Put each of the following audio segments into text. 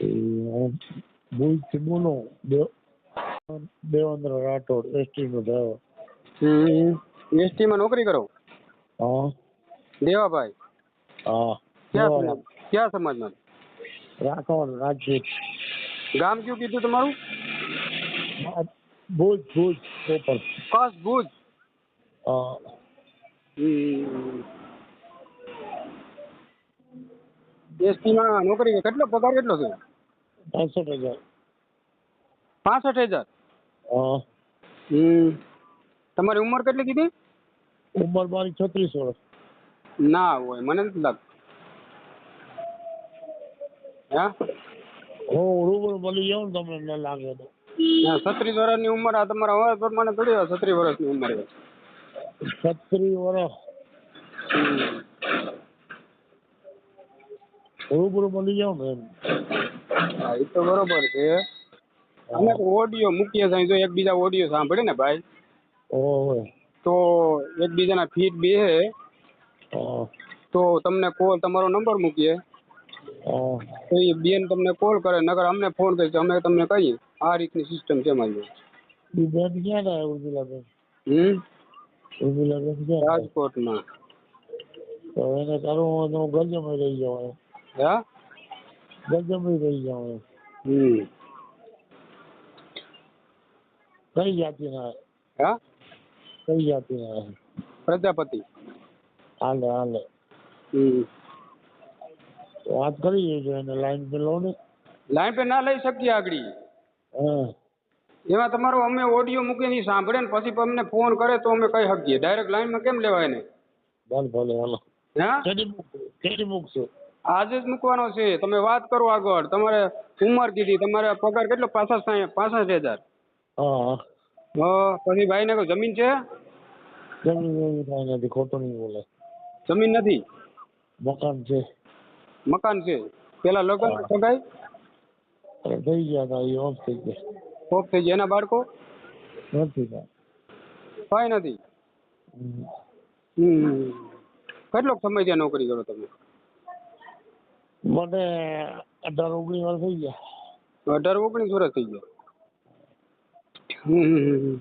ભુજથી બોલો દેવ દેવેન્દ્ર રાઠોડ એસટીનો ડ્રાઈવર હમ એસટીમાં નોકરી કરો હા દેવાભાઈ હા ક્યાં ક્યાં સમાજમાં રાઠોડ રાજપૂત ગામ કયું કીધું તમારું ભુજ ભુજ પ્રોપર કસ ભુજ હા એસટીમાં નોકરી કેટલો પગાર કેટલો છે? પાસઠ હજાર પાસઠ હજાર હા હમ તમારી ઉંમર કેટલી કીધી ઉંમર મારી છત્રીસ વર્ષ ના હોય મને નથી લાગતું હા હું રૂબરૂ મળી જાઉં ને તમને ન લાગે તો છત્રીસ વર્ષની ઉંમર આ તમારા અવાજ પ્રમાણે થોડી હોય છત્રીસ વર્ષની ઉંમર છે છત્રીસ વર્ષ રૂબરૂ મળી જાઉં ને એમ હા એ તો બરોબર છે અમે તો ઓડિયો મૂકીએ છીએ જો એકબીજા ઓડિયો સાંભળે ને ભાઈ ઓહો તો એકબીજાના ફીટ બે હા તો તમને કોલ તમારો નંબર મૂકીએ હા તો એ બેન તમને કોલ કરે નકર અમને ફોન કરી અમે તમને કહીએ આ રીતની સિસ્ટમ છે મારી જોડે. ઈ બેન ક્યાં રહે ઉર્મિલાબેન હમ ઉર્મિલાબેન ક્યાં રહે? રાજકોટમાં તો એને કરવું હોય તો હું ગંજમાં રહી જાઉં એમ હા જાઉં એમ હમ. કઈ જાતિના? હા? કઈ જાતિના? પ્રજાપતિ. હાલે હાલે. હમ. વાત કરી જોઈજો એને લાઈન પે લો ને. લાઈન પે ના લઈ શકીએ આગળ. હા. એમાં તમારો અમે ઓડિયો મૂકીને સાંભળે ને પછી અમને ફોન કરે તો અમે કહી શકીએ. ડાયરેક્ટ લાઈનમાં કેમ લેવાય ને ભલે ભલે હાલો. હા? કેદી મૂકશું? આજે જ મૂકવાનો છે. તમે વાત કરો આગળ. તમારે ઉંમર કીધી. તમારે પગાર કેટલો? પાસઠ સાહીઠ પાસઠ હજાર. પછી ભાઈને કોઈ જમીન છે? જમીન નથી ખોટું નહીં બોલે. જમીન નથી? મકાન છે. મકાન છે. પેલા લગ્ન સગાઈ? થઈ ગયા હતા એ ઓફ થઈ ગયા. ઓફ થઈ ગયા. એના બાળકો? નથી કાંઈ નથી? હમ. હમ. કેટલોક સમય ત્યાં નોકરી કરો તમે? મને અઢાર ઓગણીસ વર્ષ થઈ ગયા અઢાર ઓગણીસ વર્ષ થઈ ગયા હમ હમ હમ હમ.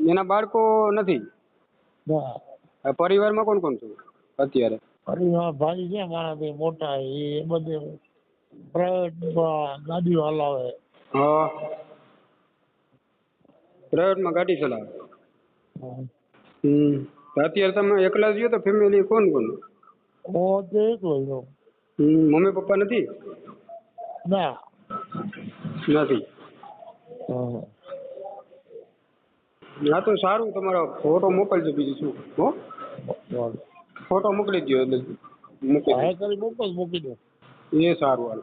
એના બાળકો નથી ના આ પરિવારમાં કોણ કોણ છે અત્યારે પરિવાર ભાઈ છે મારા બે મોટા એ બધે પ્રાઇવેટ ગાડીઓ હલાવે હા પ્રાઇવેટમાં ગાડી ચલાવે હમ તો અત્યારે તમે એકલા જ છો તો ફેમિલી કોણ કોણ? હું એકલો છું. મમ્મી પપ્પા નથી? ના. નથી. હા. તો સારું તમારો ફોટો મોકલજો બીજું શું હો? ફોટો મોકલી દો એટલે મૂકી મોકલ મોકલી દો દો એ સારું હાલ.